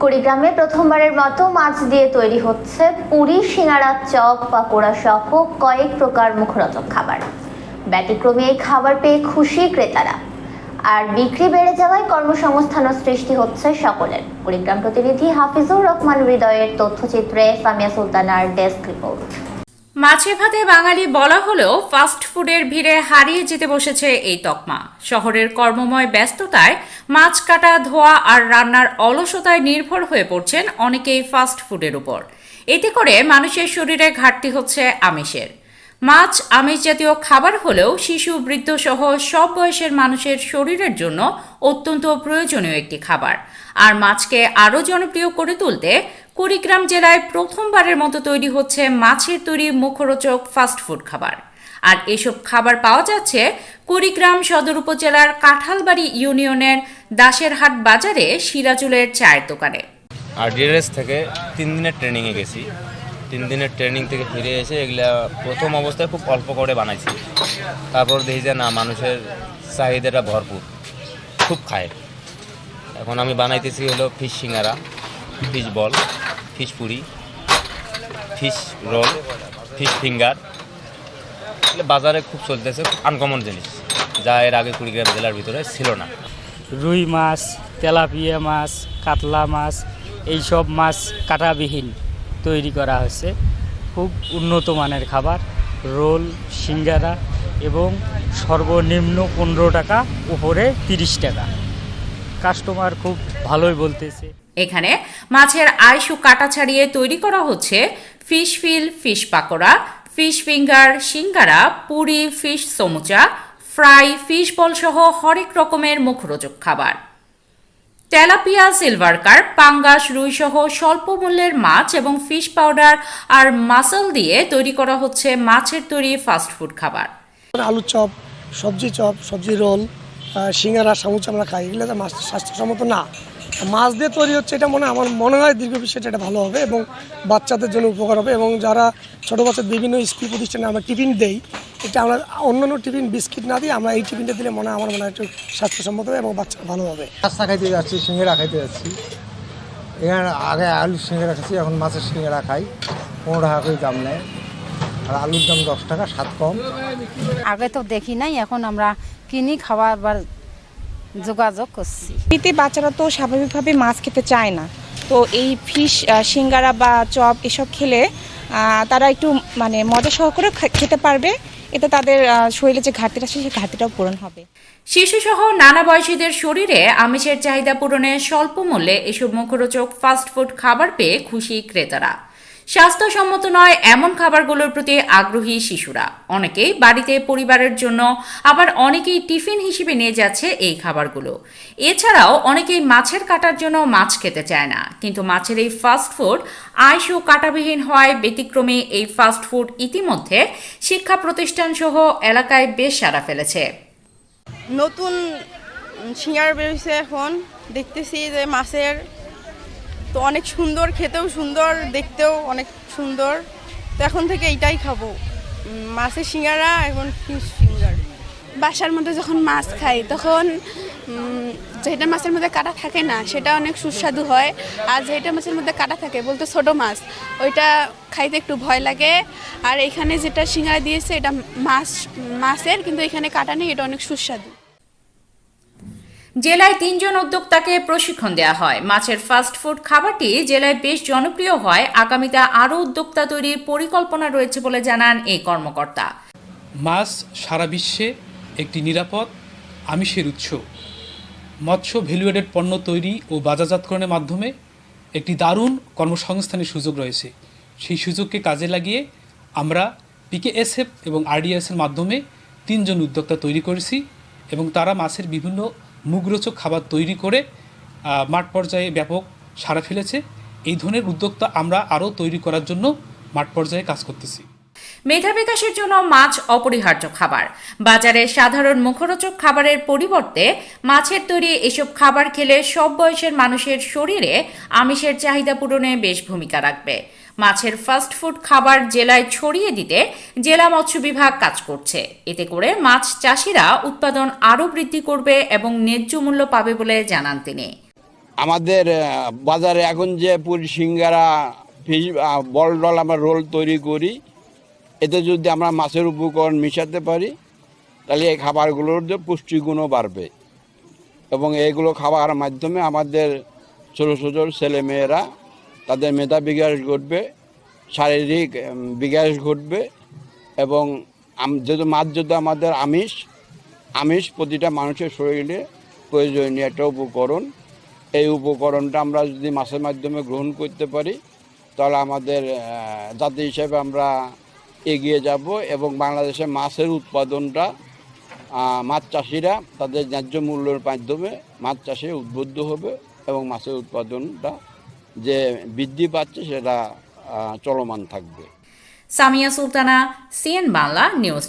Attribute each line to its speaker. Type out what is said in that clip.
Speaker 1: কুড়িগ্রামে প্রথমবারের মতো মাছ দিয়ে তৈরি হচ্ছে পুরি, সিঙ্গারা, চপ, পাকোড়া সহ কয়েক প্রকার মুখরোচক খাবার। ব্যতিক্রমে এই খাবার পেয়ে খুশি ক্রেতারা। আর বিক্রি বেড়ে যাওয়ায় কর্মসংস্থানও সৃষ্টি হচ্ছে সকলের। কুড়িগ্রাম প্রতিনিধি হাফিজুর রহমান হৃদয়ের তথ্যচিত্রে সামিয়া সুলতানার ডেস্ক রিপোর্ট।
Speaker 2: মাছে ভাতে বাঙালি বলা হলেও ফাস্ট ফুডের ভিড়ে হারিয়ে যেতে বসেছে এই তকমা। শহরের কর্মময় ব্যস্ততায় মাছ কাটা, ধোয়া আর রান্নার অলসতায় নির্ভর হয়ে পড়ছেন অনেকেই ফাস্ট ফুডের উপর। এতে করে মানুষের শরীরে ঘাটতি হচ্ছে আমিষের। মাছ, আমিষ জাতীয় খাবার হলেও শিশু, বৃদ্ধ সহ সব বয়সের মানুষের শরীরের জন্য অত্যন্ত প্রয়োজনীয় একটি খাবার। আর মাছকে আরও জনপ্রিয় করে তুলতে কুড়িগ্রাম জেলায় প্রথমবারের মতো তৈরি হচ্ছে মাছের তৈরি মুখরোচক ফাস্টফুড খাবার। আর এসব খাবার পাওয়া যাচ্ছে কুড়িগ্রাম সদর উপজেলার কাঁঠালবাড়ি ইউনিয়নের দাসেরহাট বাজারে সিরাজুলের চায়ের দোকানে।
Speaker 3: আর থেকে তিন দিনের ট্রেনিংয়ে গেছি। তিন দিনের ট্রেনিং থেকে ফিরে এসে এগুলা প্রথম অবস্থায় খুব অল্প করে বানাইছি। তারপর দেখি যে না, মানুষের চাহিদাটা ভরপুর, খুব খায় এখন আমি বানাইতেছি হলো fish singara fish ball fish puri fish roll fish finger বাজারে খুব চলতেছে আনকমন জিনিস। যা এর আগে কুড়িগ্রাম জেলার ভিতরে ছিল না।
Speaker 4: রুই মাছ, তেলাপিয়া মাছ, কাতলা মাছ, এইসব মাছ কাটাবিহীন। তৈরি করা হয়েছে। খুব উন্নত মানের খাবার, রোল, সিঙ্গারা এবং সর্বনিম্ন পনেরো টাকা, উপরে তিরিশ টাকা। কাস্টমার খুব ভালোই বলতেছে।
Speaker 2: এখানে মাছের আইসু কাটা ছাড়িয়ে তৈরি করা হচ্ছে fish feel, fish pakora, fish finger, singara, puri, fish samucha, fry, fish ball সহ হরেক রকমের মুখরোচক খাবার। তেলাপিয়া সিলভার কার্প পাঙ্গাস রুই সহ স্বল্প মূল্যের মাছ এবং ফিশ পাউডার আর মাসল দিয়ে তৈরি করা হচ্ছে মাছের তৈরি ফাস্টফুড খাবার।
Speaker 5: আলুর চপ, সবজি চপ, সবজি রোল সিঙ্গারা, সামুচ আমরা খাই। এগুলো মাছ স্বাস্থ্যসম্মত না। মাছ দিয়ে তৈরি হচ্ছে, এটা মনে আমার মনে হয় দীর্ঘ বিষয়টা এটা ভালো হবে এবং বাচ্চাদের জন্য উপকার হবে এবং যারা ছোটো বাচ্চা বিভিন্ন স্কুল প্রতিষ্ঠানে আমরা টিফিন দেই এটা আমরা অন্য অন্যান্য টিফিন বিস্কিট না দিয়ে আমরা এই টিফিনটা দিলে মনে হয় আমার মনে হয় একটু স্বাস্থ্যসম্মত হবে এবং বাচ্চা ভালো হবে।
Speaker 6: রাস্তা খাইতে যাচ্ছি সিঙ্গারা খাইতে যাচ্ছি। এখানে আগে আলুর সিঙ্গারা খাচ্ছি এখন মাছের সিঙ্গারা খাই। পনেরো টাকা করে দাম নেয়। আর আলুর দাম দশ টাকা সাত কম।
Speaker 7: আগে তো দেখি নাই এখন আমরা কিনি খাওয়া আবার যোগাযোগ করছি।
Speaker 8: এমনিতে বাচ্চারা তো স্বাভাবিকভাবে মাছ খেতে চায় না। তো এই ফিশ সিঙ্গারা বা চপ এসব খেলে তারা একটু মানে মজা সহকারে খেতে পারবে। এতে তাদের শরীরে যে ঘাটতিটা আছে, সেই ঘাটতিটাও পূরণ হবে।
Speaker 2: শিশুসহ নানা বয়সীদের শরীরে আমিষের চাহিদা পূরণে স্বল্প মূল্যে এসব মুখরোচক ফাস্টফুড খাবার পেয়ে খুশি ক্রেতারা। স্বাস্থ্যসম্মত নয়, এমন খাবারগুলোর প্রতি আগ্রহী শিশুরা। অনেকেই বাড়িতে পরিবারের জন্য আবার অনেকেই টিফিন হিসেবে নিয়ে যাচ্ছে এই খাবারগুলো। এছাড়াও অনেকেই মাছের কাটার জন্য মাছ খেতে চায় না। কিন্তু মাছের এই ফাস্টফুড আইস ও কাটাবিহীন হওয়ায় ব্যতিক্রমে এই ফাস্টফুড ইতিমধ্যে শিক্ষা প্রতিষ্ঠান সহ এলাকায় বেশ সাড়া ফেলেছে।
Speaker 9: নতুন সিঙ্গার বেরিয়েছে এখন। দেখতেছি যে মাছের তো অনেক সুন্দর খেতেও সুন্দর, দেখতেও অনেক সুন্দর। তো এখন থেকে এইটাই খাব। মাছের সিঙ্গারা, এখন ফিশ
Speaker 10: বাসার মধ্যে যখন মাছ খাই, তখন যেটা মাছের মধ্যে কাটা থাকে না, সেটা অনেক সুস্বাদু হয়। আর যেটা মাছের মধ্যে কাটা থাকে, বলতে ছোট মাছ, ওইটা খাইতে একটু ভয় লাগে। আর এখানে যেটা সিঙ্গারা দিয়েছে, এটা মাছ, মাছের, কিন্তু এখানে কাটা নেই, এটা অনেক সুস্বাদু।
Speaker 2: জেলায় তিনজন উদ্যোক্তাকে প্রশিক্ষণ দেওয়া হয়। মাছের ফাস্ট ফুড খাবারটি জেলায় বেশ জনপ্রিয় হয়। আগামীতে আরও উদ্যোক্তা তৈরির পরিকল্পনা রয়েছে বলে জানান এই কর্মকর্তা।
Speaker 11: মাছ সারা বিশ্বে একটি নিরাপদ, আমিষের উৎস। মৎস্য ভ্যালুয়েডেড পণ্য তৈরি ও বাজারজাতকরণের মাধ্যমে একটি দারুণ কর্মসংস্থানের সুযোগ রয়েছে। সেই সুযোগকে কাজে লাগিয়ে আমরা পিকেএসএফ এবং আরডিএসের মাধ্যমে তিনজন উদ্যোক্তা তৈরি করেছি এবং তারা মাছের বিভিন্ন মুখরোচক খাবার তৈরি করে মাঠ পর্যায়ে ব্যাপক সাড়া ফেলেছে। এই ধরনের উদ্যোক্তা আমরা আরও তৈরি করার জন্য মাঠ পর্যায়ে কাজ করতেছি।
Speaker 2: মেধা বিকাশের জন্য মাছ অপরিহার্য খাবার। বাজারে সাধারণ মুখরোচক খাবারের পরিবর্তে মাছের তৈরি এসব খাবার খেলে সব বয়সের মানুষের শরীরে আমিষের চাহিদা পূরণে বেশ ভূমিকা রাখবে। মাছের ফাস্ট ফুড খাবার জেলায় ছড়িয়ে দিতে জেলা মৎস্য বিভাগ কাজ করছে। এতে করে মাছ চাষিরা উৎপাদন আরও বৃদ্ধি করবে এবং ন্যায্য মূল্য পাবে বলে জানান তিনি।
Speaker 12: আমাদের বাজারে এখন যে পুরি সিঙ্গারা বল ডল আমরা রোল তৈরি করি, এতে যদি আমরা মাছের উপকরণ মিশাতে পারি, তাহলে এই খাবারগুলোর যে পুষ্টিগুণও বাড়বে। এবং এইগুলো খাওয়ার মাধ্যমে আমাদের ছোটো ছোটো ছেলেমেয়েরা তাদের মেধা বিকাশ ঘটবে, শারীরিক বিকাশ ঘটবে এবং যেহেতু মাছ যেহেতু আমাদের আমিষ আমিষ প্রতিটা মানুষের শরীরে প্রয়োজনীয় একটা উপকরণ। এই উপকরণটা আমরা যদি মাছের মাধ্যমে গ্রহণ করতে পারি, তাহলে আমাদের জাতি হিসেবে আমরা এগিয়ে যাব এবং বাংলাদেশে মাছের উৎপাদনটা মাছ চাষিরা তাদের ন্যায্য মূল্যের মাধ্যমে মাছ চাষে উদ্বুদ্ধ হবে এবং মাছের উৎপাদনটা যে বৃদ্ধি পাচ্ছে সেটা চলমান থাকবে।
Speaker 2: Samia Sultana CN Bangla news